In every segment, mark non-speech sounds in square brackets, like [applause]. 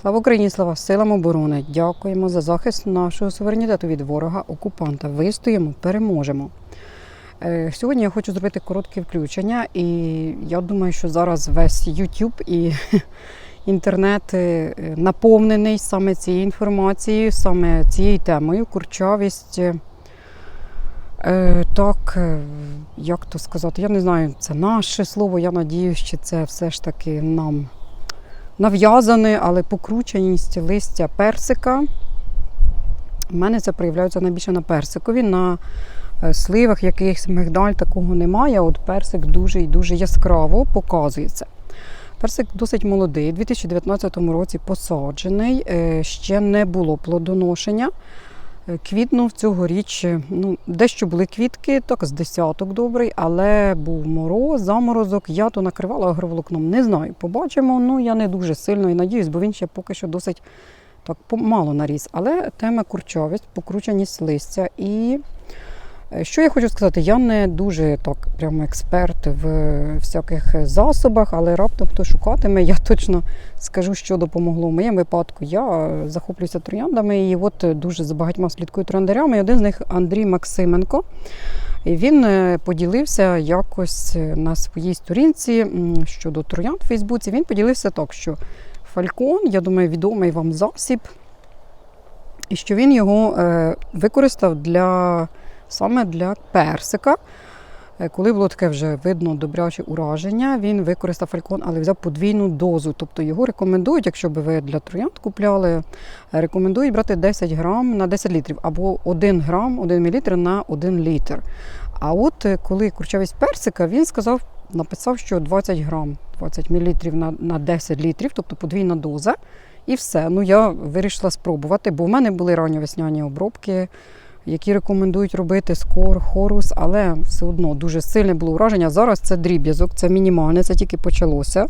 Слава Україні, слава силам оборони! Дякуємо за захист нашого суверенітету від ворога окупанта. Вистоїмо, переможемо. Е, Сьогодні я хочу зробити коротке включення, і я думаю, що зараз весь YouTube і [laughs] інтернет е, наповнений саме цією інформацією, саме цією темою курчавість. Е, Так, як то сказати, я не знаю, це наше слово. Я надіюсь, що це все ж таки нам нав'язане, але покрученість листя персика. У мене це проявляється найбільше на персикові. На е, сливах якихось мигдаль такого немає. От персик дуже і дуже яскраво показується. Персик досить молодий, у 2019 році посаджений, е, ще не було плодоношення. Квітнув цьогоріч, е, ну, дещо були квітки, так з десяток добрий, але був мороз, заморозок. Я то накривала агроволокном. Не знаю, побачимо. Ну я не дуже сильно і надіюсь, бо він ще поки що досить так мало наріс. Але тема курчавість, покрученість листя. І що я хочу сказати, я не дуже так прямо експерт в всяких засобах, але раптом хто шукатиме, я точно скажу, що допомогло. В моєму випадку я захоплююся трояндами і от дуже за багатьма слідкую трояндарями. Один з них Андрій Максименко. І він е, поділився якось е, на своїй сторінці щодо троянд в Фейсбуці. Він поділився так, що фалькон, я думаю, відомий вам засіб, і що він його е, використав для саме для персика. Е, Коли було таке вже видно добряче ураження, він використав фалькон, але взяв подвійну дозу. Тобто його рекомендують, якщо би ви для троянд купляли, е, рекомендують брати 10 грам на 10 літрів або 1 грам, 1 мл на 1 літр. А от е, коли курчавість персика, він сказав, написав, що 20 грам, 20 мл на, на 10 літрів, тобто подвійна доза. І все. Ну я вирішила спробувати, бо в мене були ранньовесняні обробки які рекомендують робити скор, хорус, але все одно дуже сильне було враження. Зараз це дріб'язок, це мінімальне, це тільки почалося.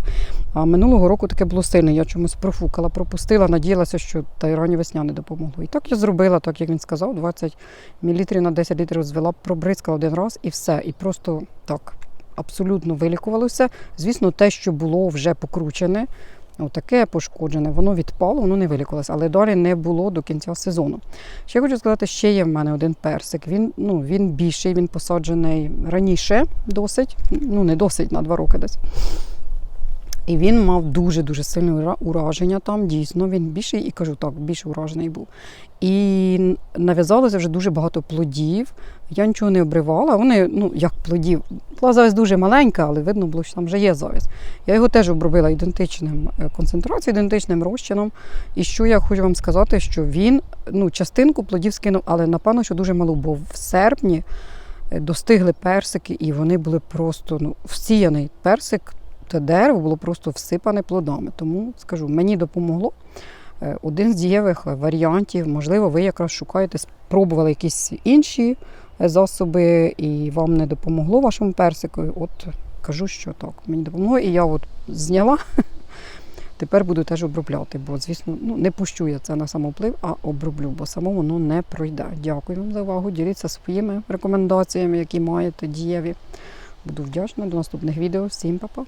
А минулого року таке було сильне. Я чомусь профукала, пропустила, надіялася, що та й ранні весняне допомогло. І так я зробила, так як він сказав, 20 мл на 10 літрів звела, пробризкала один раз і все. І просто так абсолютно вилікувалося. Звісно, те, що було вже покручене. Отаке пошкоджене, воно відпало, воно не вилікувалося, але далі не було до кінця сезону. Ще хочу сказати, ще є в мене один персик. Він ну, він більший, він посаджений раніше досить, ну не досить на два роки десь. І він мав дуже-дуже сильне ураження там, дійсно, він більший, і кажу так, більше уражений був. І нав'язалося вже дуже багато плодів. Я нічого не обривала. Вони, ну як плодів, була завість дуже маленька, але видно було, що там вже є завість. Я його теж обробила ідентичним е, концентрацією, ідентичним розчином. І що я хочу вам сказати, що він ну, частинку плодів скинув, але напевно, що дуже мало, бо в серпні е, достигли персики, і вони були просто ну, всіяний персик. Те дерево було просто всипане плодами. Тому скажу, мені допомогло. Е, Один з дієвих варіантів, можливо, ви якраз шукаєте, спробували якісь інші е, засоби, і вам не допомогло вашому персику. От кажу, що так, мені допомогло. І я от зняла. [laughs] Тепер буду теж обробляти, бо, звісно, ну, не пущу я це на самоплив, а оброблю, бо само воно не пройде. Дякую вам за увагу. Діліться своїми рекомендаціями, які маєте дієві. Буду вдячна до наступних відео. Всім па-па!